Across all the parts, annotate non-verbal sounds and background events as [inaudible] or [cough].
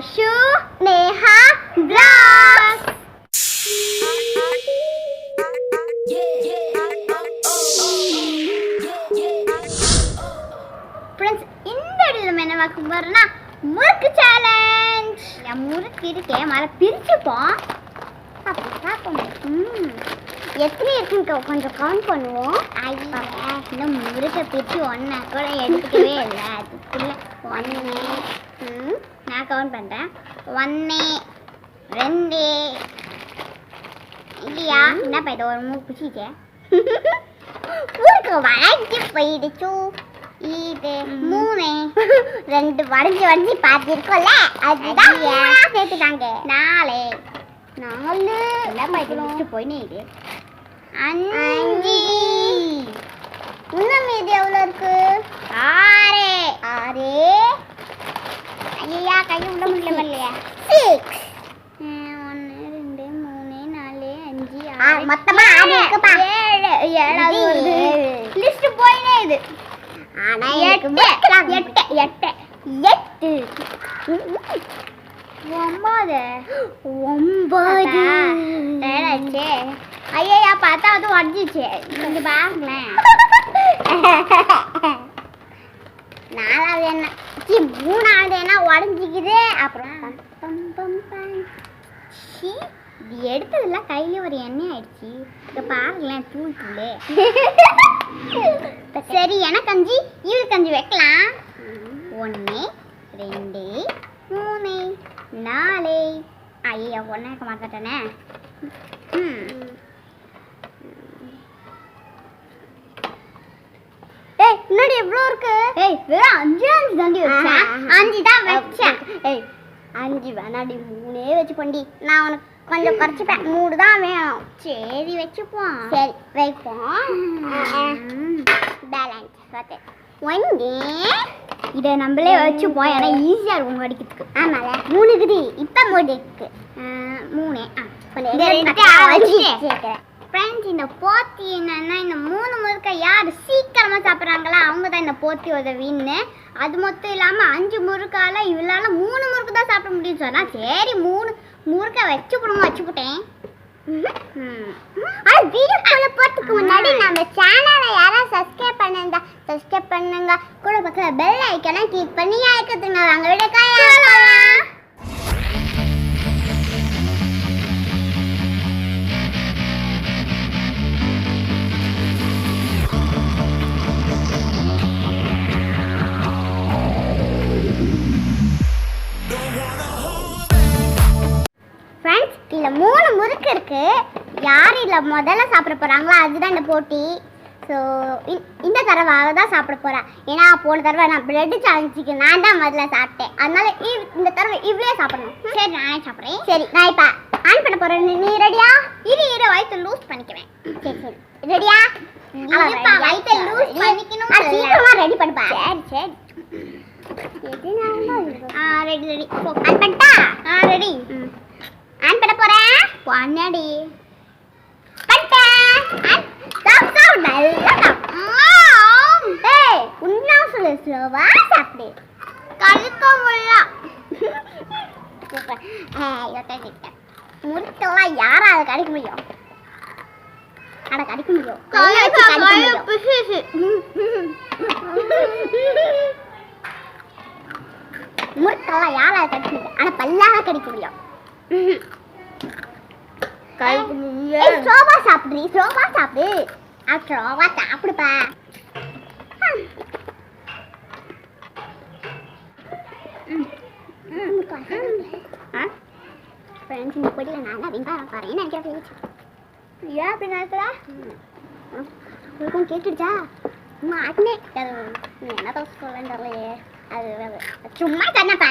Ashu Neha vlogs friends இந்த வீடியோவில் நம்ம என்ன பார்க்க போறோம்னா முறுக்கு சேலஞ்ச் என் முறுக்கு இருக்கே மழை பிரிச்சுப்போம் அப்படி பார்ப்போம். ம். எத்தனை இருக்குன்னு கொஞ்சம் கவுண்ட் பண்ணுவோம். ஐயா இன்னும் முறுக்கை பிரித்து ஒன்றை கூட எடுத்துக்கவே இல்லை. அதுக்குள்ள ஒன்று ம். நான் கவுண்ட் பண்ணுறேன் ஒன்று ரெண்டு. இல்லையா? என்னப்பா இது ஒரு மூணு பிடிச்சிச்சே [laughs] ஊருக்கு வளைஞ்சு போயிடுச்சு. இது மூணு. ரெண்டு வளைஞ்சு வளைஞ்சு பார்த்துருக்கோம்ல? அதுதான் சேர்த்துட்டாங்க. நாலு. நாலு. இது லிஸ்ட் போயினே இது? அஞ்சு. இன்னும் மீதி எவ்வளோ இருக்கு ஆறு ஆறு ஐயா இல்லையா சிக்ஸ் ஒன்று ரெண்டு மூணு நாலு அஞ்சு ஆறு மொத்தமா ஆறு இருக்குப்பா. ஏழு ஏழாவது வருது. லிஸ்ட் போயினே இது. ஆனா எட்டு எட்டு எட்டு. எட்டு. ஒன்பது ஒன்பது ஏழாச்சு ஐயா உடஞ்சிச்சு கொஞ்சம் பாருங்களேன். [laughs] நாலாவது என்ன சி மூணாவது என்ன உடஞ்சிக்குது. அப்புறம் பம் பம் பம் சி இது எடுத்ததெல்லாம் கையில ஒரு எண்ணெய் ஆயிடுச்சு. இப்போ பாருங்களேன் தூள் தூள் சரி எனக்கு அஞ்சு இவருக்கு அஞ்சு வைக்கலாம். ஒன்று ரெண்டு மூணு நாலு. ஐயா ஒன்றே இருக்க மாட்டேனே ம் ஏய் முன்னாடி எவ்வளோ இருக்கு? ஏய் வெறும் அஞ்சு அஞ்சு தாண்டி வச்சேன். அஞ்சு தான் வச்சேன். ஏய் அஞ்சு வேணாடி மூணே வச்சு பண்ணி நான் உனக்கு கொஞ்சம் குறைச்சிப்பேன். மூணு தான் வேணும். சரி வச்சுப்போம். சரி வைப்போம். பேலன்ஸ் ஓகே ஒன்று இதை நம்மளே வச்சுப்போம் ஏன்னா ஈஸியாக இருக்கும் அடிக்கிறதுக்கு. ஆமால. மூணு இருக்குது இப்போ மூணு இருக்கு. மூணு. ஆ இந்த ரெண்டு வச்சுட்டேன். ஃப்ரெண்ட்ஸ் இந்த போத்தி என்னன்னா இந்த மூணு முறுக்கை யார் சீக்கிரமா சாப்பிட்றாங்களோ அவங்க தான் இந்த போத்தி உதவின்னு. அது மட்டும் இல்லாமல் அஞ்சு முறுக்கால இவளால மூணு முறுக்கு தான் சாப்பிட முடியும்னு சொன்னா சரி மூணு முறுக்கை வச்சு கொடுங்க வச்சுக்கிட்டேன் அது வீடியோக்குள்ள போறதுக்கு முன்னாடி நம்ம சேனலை யாராவது சப்ஸ்கிரைப் பண்ணிருந்தா சப்ஸ்கிரைப் பண்ணுங்க. கூட பக்கத்துல பெல் ஐக்கனை கிளிக் பண்ணி ஆயிக்கத்துங்க. வாங்க வீடியோ இருக்கு. யார் இதில் முதல்ல சாப்பிட போகிறாங்களோ அதுதான் இந்த போட்டி. ஸோ இந்த தடவை தான் சாப்பிட போகிறா ஏன்னா போன தடவை நான் பிரெட் சாஞ்சிக்கு நான் தான் முதல்ல சாப்பிட்டேன். அதனால இந்த தடவை இவ்வளே சாப்பிடணும். சரி நானே சாப்பிட்றேன். சரி நான் இப்போ ஆன் பண்ண போகிறேன் நீ ரெடியா இரு இரு வயிற்று லூஸ் பண்ணிக்குவேன். சரி சரி. ரெடியா வயிற்று லூஸ் பண்ணிக்கணும் ரெடி பண்ணுப்பா. சரி சரி. ஆ ரெடி ரெடி ஆன் பண்ணிட்டா? ஆ ரெடி ஏய் யோசிக்க முறுக்கெல்லாம் யாராவது கடிக்க முடியும்? அட முடியும். கடிக்க முடியும். முறுக்கெல்லாம் யாராவது கடிக்க முடியும்? ஆனா பல்லால கடிக்க முடியும். ஏய், ஸ்லோவா சாப்பிடுறீ ஸ்லோவா சாப்பிடு ஆ ஸ்லோவா சாப்பிடுப்பா. ஃப்ரெண்ட்ஸ் இந்த பொடியில் நான் தான் விங்கா பாருங்க நினைக்கிறேன் ஏன் அப்படி நினைக்கிற? உனக்கும் கேட்டுடுச்சா? அம்மா நீ என்ன சொல்லுன்னு தெரியலையே. அது சும்மா சொன்னப்பா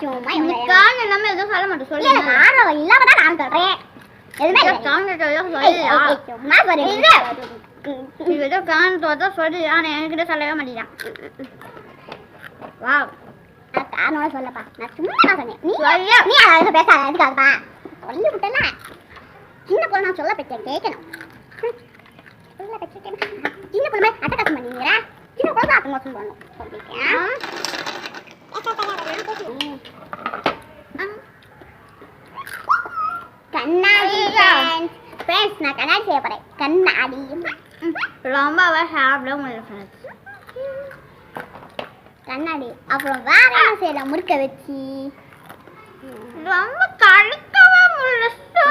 சும்மா எல்லாமே. எதுவும் சொல்ல மாட்டேன் சொல்லி ஆர்வம் இல்லாம தான் நான் சொல்றேன். எதுவும் ஏய், ஏய், சொல்லி. என்கிட்ட சொல்லவே காரணமா சொல்லப்பா. நான் சும்மா தான் சொன்னேன். நீ சொல்லியா? நீ அழகா பேசாத. அதுக்காகப்பா சொல்லி விட்டல சின்ன பொண்ணு நான் சொல்ல பச்சேன் கேட்கணும். ஹம். சொல்ல பச்சேன் கேட்கணும். சின்ன பொண்ணு மாதிரி அட்டகாசம் பண்ணீங்க சின்ன பொண்ணு தான் அட்டகாசம் பண்ணணும் சொல்லிட்டேன். கண்ணாடி ஃப்ரெண்ட்ஸ் நான் கண்ணாடி செய்ய போகிறேன் கண்ணாடி. ரொம்ப சாப்பிட முடியல ஃப்ரெண்ட்ஸ் கண்ணாடி. அப்புறம் வேற என்ன செய்யலாம்? முறுக்க வச்சு. ரொம்ப கழுக்கவே முடியல.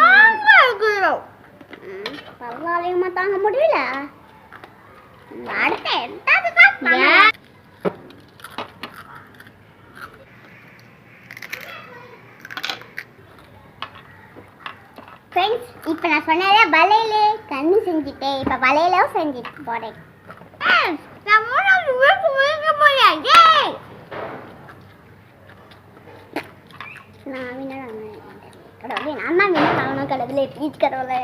இருக்கிறோம் பரவாயில்லையுமா தாங்க முடியல. அடுத்த எட்டாவது செஞ்சுட்டேன் இப்போ வலையிலும் செஞ்சுட்டு போறேன். நான் மூணாவது வீட்டு முழுங்க போறேன். ஏய்! நான் வினோட கடவுளே நான் தான் வினோ ஆகணும் கடவுளே ப்ளீஸ் கடவுளே.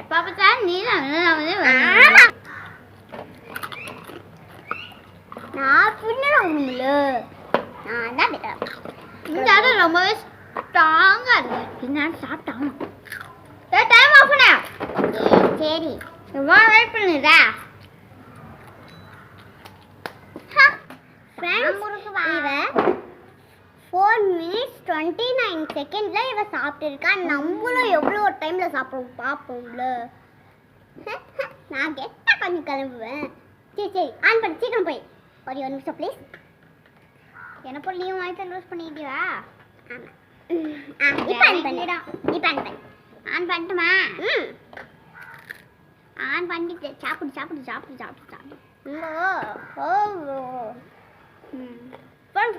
எப்ப பார்த்தாலும் நீ தான் நான் வினோட ஆகணும்ல நான் தான் இந்த ரொம்பவே ஸ்ட்ராங்கா இருக்கு. பின்னாடி சாப்பிட்டாங்க டைம் ஆஃப் பண்ண சரி ரொம்ப வெயிட் இவ ஃபோர் மினிட்ஸ் டுவெண்ட்டி நைன் செகண்டில் இவ சாப்பிட்டுருக்கா. நம்மளும் எவ்வளோ டைமில் சாப்பிடுவோம் பார்ப்போம்ல [laughs] நான் கெட்டாக கொஞ்சம் கிளம்புவேன் சரி சரி ஆன் பண்ணி சீக்கிரம் போய். ஒரு ஒரு நிமிஷம் ப்ளீஸ் எனக்கு நீ வாங்கி லூஸ் பண்ணிக்கிட்டியா? ஆமாம் [laughs] ஆ இப்போ ஆன் பண்ணிடலாம் இப்போ ஆன் பண்ணி. ஆன் பண்ணட்டுமா? ம். ஆன் பண்ணிட்டு சாப்பிடு சாப்பிடு சாப்பிடு சாப்பிடு சாப்பிடு.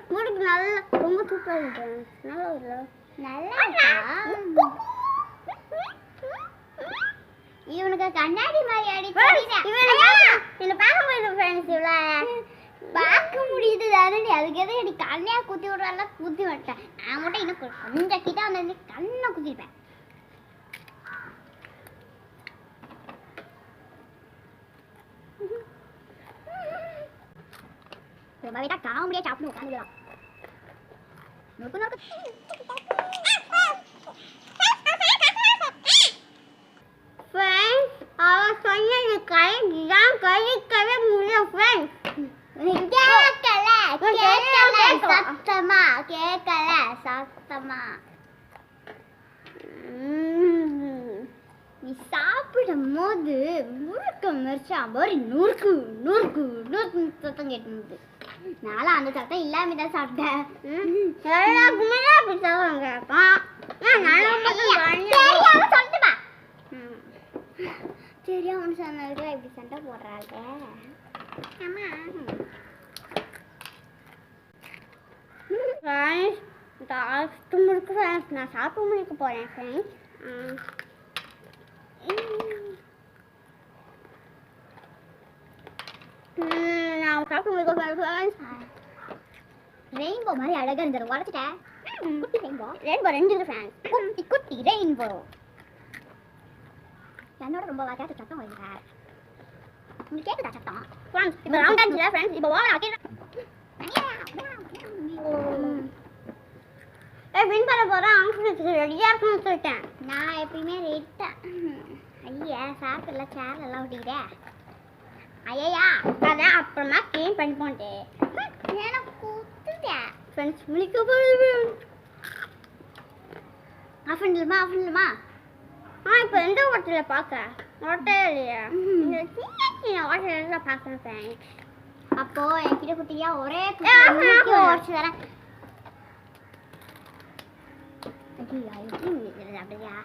முறுக்கு நல்லா ரொம்ப சூப்பராக இருக்கு. நல்லா இல்லை நல்லா இவனுக்கு கண்ணாடி மாதிரி அடி இவனை பார்க்க முடியுது ஃப்ரெண்ட்ஸ் இவ்வளோ பார்க்க முடியுது தானே அதுக்கு எதுவும் எனக்கு கண்ணையா குத்தி விடுறால குத்தி விட்டேன். நான் மட்டும் இன்னும் கொஞ்சம் கிட்ட வந்து கண்ணை குத்திருப்பேன். ரொம்ப விட்டா காமெடியா சாப்பிட்டு உட்காந்துக்கலாம் நொறுக்கு நொறுக்கு ஃப்ரெண்ட்ஸ் அவன் சொன்னது கரெக்ட் தான் கழிக்கவே முடியும் ஃப்ரெண்ட்ஸ் கேட்கல கேட்கல சத்தமா கேட்கல சத்தமா. நீ சாப்பிடும் போது முறுக்க மிரிச்சா மாதிரி நுறுக்கு நுறுக்கு நுறுக்கு சத்தம் கேட்டுது நானும் அந்த சத்தம் இல்லாம தான் சாப்பிட்டேன். எல்லாருக்குமே தான் அப்படி தெரியாம சொல்லிட்டுமா தெரியாம சொன்னதுக்கு இப்படி சண்டை போடுறாங்க ஆமா. ஃப்ரெண்ட்ஸ் லாஸ்ட் முறுக்கு ஃப்ரெண்ட்ஸ் நான் சாப்பிட முடிக்க போகிறேன் ஃப்ரெண்ட்ஸ் நான் சாப்பிட முடிக்க போகிறேன் ஃப்ரெண்ட்ஸ் ரெயின்போ மாதிரி அழகா இருந்தது. உடச்சிட்டேன் குட்டி ரெயின்போ ரெண்டு ரெண்டு ஃப்ரெண்ட்ஸ் குட்டி குட்டி ரெயின்போ என்னோட ரொம்ப வாக்காட்டு சத்தம் வருங்க உங்களுக்கு கேக்குதா சத்தம்? ஃப்ரெண்ட்ஸ் இப்போ ரவுண்ட் ஆச்சுல ஃப்ரெண்ட்ஸ் இப்போ வாங்க ஏ வின் பண்ண போகிறேன் ஆன்சர் ரெடியாக இருக்குன்னு சொல்லிட்டேன். நான் எப்பயுமே ரெட்டா ஐயா சாப்பிடல சேர் எல்லாம் விட்டுக்கிறே ஐயா அதான் அப்புறமா க்ளீன் பண்ணி போட்டேன் எனக்கு ஃப்ரெண்ட்ஸ் முடிக்க போகுது. ஆஃப் பண்ணிடலாமா? ஆஃப் பண்ணிடலாமா? ஆ இப்போ எந்த ஹோட்டலில் பார்க்க? ஹோட்டல் இல்லையா? ம்ஹும். இந்த சின்ன சின்ன ஹோட்டலில் தான் பார்க்குறேன் ஃப்ரெண்ட்ஸ் அப்போ என்கிட்ட குட்டியா ஒரே. உடச்சு தரேன் அப்படியா?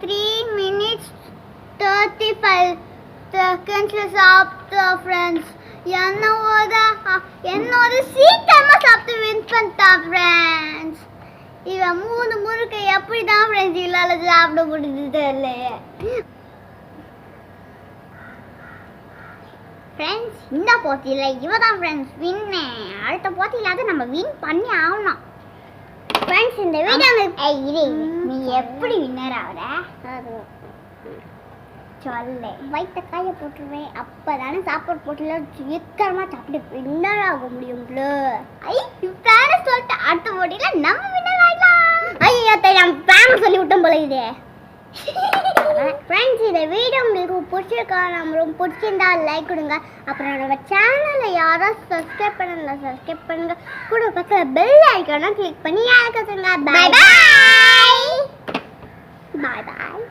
த்ரீ மினிட்ஸ் தேர்ட்டி செகண்ட்ஸில் சாப்பிட்டா ஃப்ரெண்ட்ஸ் என்னோட என்னோட சீக்கிரமாக சாப்பிட்டு வின் பண்ணிட்டா ஃப்ரெண்ட்ஸ் இவன் மூணு முறுக்கு எப்படி தான் ஃப்ரெண்ட்ஸ் இல்லாத சாப்பிட முடியுது தெரியலையே. ஃப்ரெண்ட்ஸ் இந்த போட்டியில் இவ தான் ஃப்ரெண்ட்ஸ் வின்னு அடுத்த போட்டியிலாவது நம்ம வின் பண்ணி ஆகணும். ஃப்ரெண்ட்ஸ் இந்த வீடியோ. நீ எப்படி வின்னர் ஆகுற? சொல்லு. வயிற்ற காய போட்டுருவேன். அப்போ தானே சாப்பாடு போட்டுல சீக்கிரமாக சாப்பிட்டு வின்னர் ஆக முடியும்ல ஐ பேர சொல்லிட்டு அடுத்த போட்டியில் நம்ம வின்னர் ஆகலாம் ஐயோ தெரியாம பேர சொல்லி விட்டோம் போல இது. ஃப்ரெண்ட்ஸ் இந்த வீடியோ உங்களுக்கு பிடிச்சிருக்கா நம்ம ரொம்ப பிடிச்சிருந்தா லைக் கொடுங்க. அப்புறம் நம்ம சேனலை யாரும் சப்ஸ்கிரைப் பண்ணல சப்ஸ்கிரைப் பண்ணுங்க. கூட பக்கத்தில் பெல் ஐக்கான கிளிக் பண்ணி யாருக்கு பை பாய் பாய் பாய்